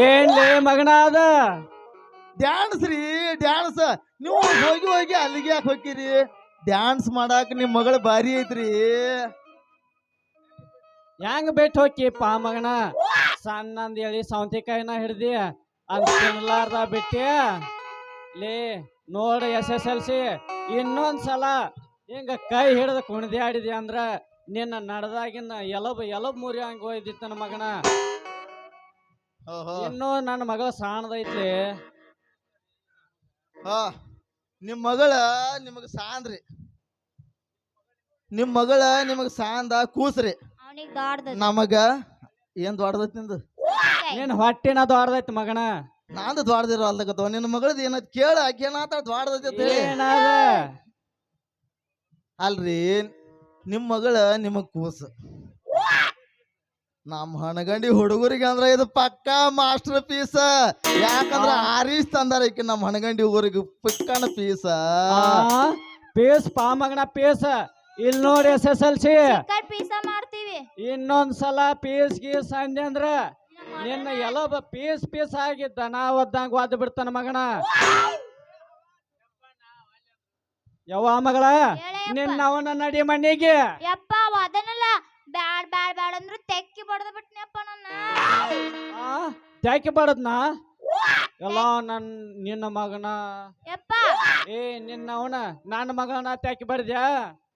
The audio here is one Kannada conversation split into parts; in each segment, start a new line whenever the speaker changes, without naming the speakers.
ಏನ್ಲೇ ಮಗನ ಅದ
ಡ್ಯಾನ್ಸ್ ರೀ ಡ್ಯಾನ್ಸ್ ನೀವು ಹೋಗಿ ಹೋಗಿ ಅಲ್ಲಿಗೆ ಯಾಕೆ ಹೋಗಿರಿ ಡ್ಯಾನ್ಸ್ ಮಾಡಾಕ ನಿಮ್ಮ ಮಗಳ ಭಾರಿ ಐತ್ರಿ.
ಹೆಂಗ್ ಬಿಟ್ಟು ಪಾ ಮಗನ? ಸಣ್ಣಂದ್ ಹೇಳಿ ಸೌಂತಿಕಾಯಿನ ಹಿಡ್ದಿ ಅದ್ ತಿನ್ಲಾರ್ದ ಬಿಟ್ಟಿ? ಲೇ ನೋಡ ಎಸ್ ಎಸ್ ಎಲ್ ಸಿ. ಇನ್ನೊಂದ್ ಸಲ ಹಿಂಗ ಕೈ ಹಿಡ್ದು ಕುಣಿದಿ ಆಡಿದ್ಯಾ ಅಂದ್ರ ನಿನ್ನ ನಡ್ದಾಗಿನ ಎಲಬ್ ಎಲಬ್ ಮುರಿ ಹಂಗ ಹೋಯ್ದಿತ್ತ ಮಗನ. ಇನ್ನೂ ನನ್ನ ಮಗಳ ಸಾಣದೈತ್ಲಿ
ಹಾ ನಿಮ್ ಮಗಳ ನಿಮಗ ಸಾಂದ್ರಿ ನಿಮ್ ಮಗಳ ನಿಮಗ ಸಾಂದ ಕೂಸ್ರಿ.
ಅವನಿಗೆ ದೊಡ್ಡದ
ನಮಗ ಏನ್ ದೊಡ್ಡದೈತಿ ನಿಂದು?
ನಿನ್ ಹೊಟ್ಟಿನ ದೊಡ್ಡದೈತಿ ಮಗನ.
ನಾಂದು ದೊಡ್ಡದಿರೋ ಅಲ್ದಕತ್ತವ ನಿನ್ನ ಮಗಳದ್ ಏನೈತಿ ಕೇಳ ಆಕೆ ಏನಾತ ದೊಡ್ಡದೈತಿ ಅಂತ ಹೇಳಿ.
ಏನದ?
ಅಲ್ರಿ ನಿಮ್ ಮಗಳ ನಿಮಗ್ ಕೂಸ. ನಮ್ಮ ಹಣಗಂಡಿ ಹುಡುಗರಿಗೆ ಅಂದ್ರೆ ಇದು ಪಕ್ಕಾ ಮಾಸ್ಟರ್ ಪೀಸ್. ಯಾಕಂದ್ರೆ ಆರೀಸ್ ತಂದಾರ ಈಕೆ ನಮ್ಮ ಹಣಗಂಡಿ ಹುಡುಗರಿಗೆ ಪಕ್ಕನ ಪೀಸ.
ಪೇಸ್ ಪಾ ಮಗನ ಪೇಸ್. ಇಲ್ಲಿ ನೋಡಿ ಎಸ್ ಎಸ್ ಎಲ್ ಸಿ.
ಚಿಕ್ಕಟ್ ಪೀಸ ಮಾಡ್ತೀವಿ.
ಇನ್ನೊಂದ್ ಸಲ ಪೀಸ್ ಗೀಸ್ ಅಂದೆ ಅಂದ್ರ ನಿನ್ನ ಎಲ್ಲ ಪೀಸ್ ಪೀಸ್ ಆಗಿ ದನ ಒದ್ದಂಗ ಒದ್ದು ಬಿಡ್ತಾನ ಮಗನ ಯವ್ವ ಮಗಳ. ನಿನ್ನ ಅವನ ನಡಿ ಮಣ್ಣಿಗೆ.
ಯಪ್ಪ
ತ್ಯಾಕಿ ಬಾಡದ್ನ? ಎಲ್ಲ ನನ್ ನಿನ್ನ ಮಗನ.
ಯಪ್ಪ.
ಏ ನಿನ್ನ ಅವನ ನನ್ನ ಮಗನ ತ್ಯಾಕಿ ಬಡ್ದ್ಯಾ?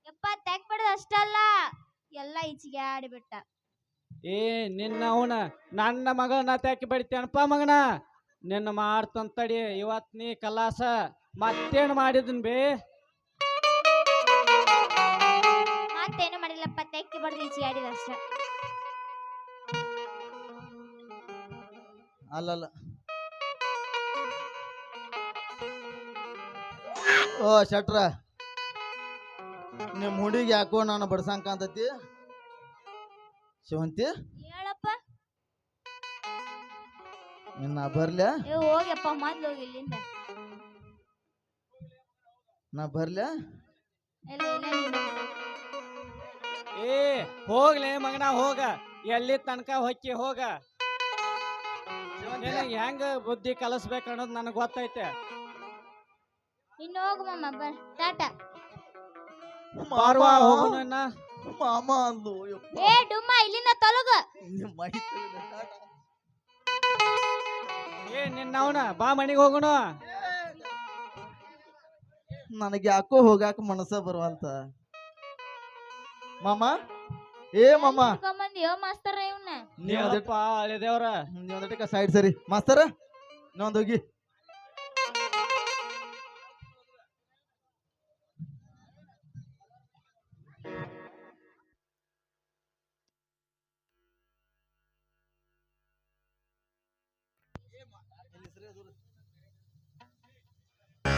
ಯಪ್ಪ ಬಡದ ಅಷ್ಟಲ್ಲ. ಎಲ್ಲ ಈಚೆಗೆ ಆಡಿಬಿಟ್ಟ.
ಏ ನಿನ್ನ ಅವನ ನನ್ನ ಮಗನ ತ್ಯಾಕಿ ಬಡಿತೇನಪ್ಪ ಮಗನ? ನಿನ್ನ ಮಾಡ್ತಂತಡಿ ಇವತ್ ನೀ ಕಲಾಸ. ಮತ್ತೇನು ಮಾಡಿದನ್ ಬೇ?
ಮತ್ತೇನು ಮಾಡಿಲ್ಲಪ್ಪ ತೆಕ್ಕಿ ಬಡದ
ಅಲ್ಲಲ್ಲ. ಓ ಶಟ್ರ. ನಿಮ್ಮ ಹುಡುಗಿ ಯಾಕೋ ನಾನು ಬಡ್ಸಂಕ ಅಂತತಿ? ಶಿವಂತಿ?
ಹೇಳಪ್ಪ.
ನಿನ್ನ ಬರ್ಲ?
ಏ ಹೋಗ್ಯಪ್ಪ ಮೊದ್ಲು ಹೋಗಿ ಇಲ್ಲಿಂದ.
ನಾ ಬರ್ಲ?
ಇಲ್ಲ ಇಲ್ಲ ನೀನು
ಏ ಹೋಗ್ಲೇ ಮಗನ ಹೋಗ. ಎಲ್ಲಿ ತನಕ ಹೊಕ್ಕಿ ಹೋಗ. ನಿನಗ್ ಹೆಂಗ ಬುದ್ಧಿ ಕಲಿಸ್ಬೇಕು ಅನ್ನೋದು ನನಗೆ ಗೊತ್ತೈತೆ.
ಇನ್ನು ಹೋಗು ಮಮ್ಮ ಬರ್ ಟಾಟಾ
ಪಾರ್ವಾ ಹೋಗುನು ಇನ್ನ.
ಮಾಮ ಅಂದ್ಲು ಯಪ್ಪ.
ಏ ಡುಮ್ಮ ಇಲ್ಲಿಂದ ತೊಲಗು.
ನಿಮ್ ಮೈ ಟಾಟ.
ಏ ನಿನ್ನ ಅವನ ಬಾ ಮನಿಗೆ ಹೋಗೋಣ
ನನಗೆ ಯಾಕೋ ಹೋಗಾಕ ಮನಸ್ಸ ಬರುವಂತ ಮಾಮ? ಏ ಮಾಮ.
ಕರ್ಕೊಂಬಂದಿಯೋ ಮಾಸ್ತರ ಇವ್ನ.
ನೀವ್
ಅದಪ್ಪ ಹಳೆ ದೇವ್ರ
ನೀವ್ ಸೈಡ್ ಸರಿ. ಮಾಸ್ತರ ಇನ್ನೊಂದ್ ಹೋಗಿ.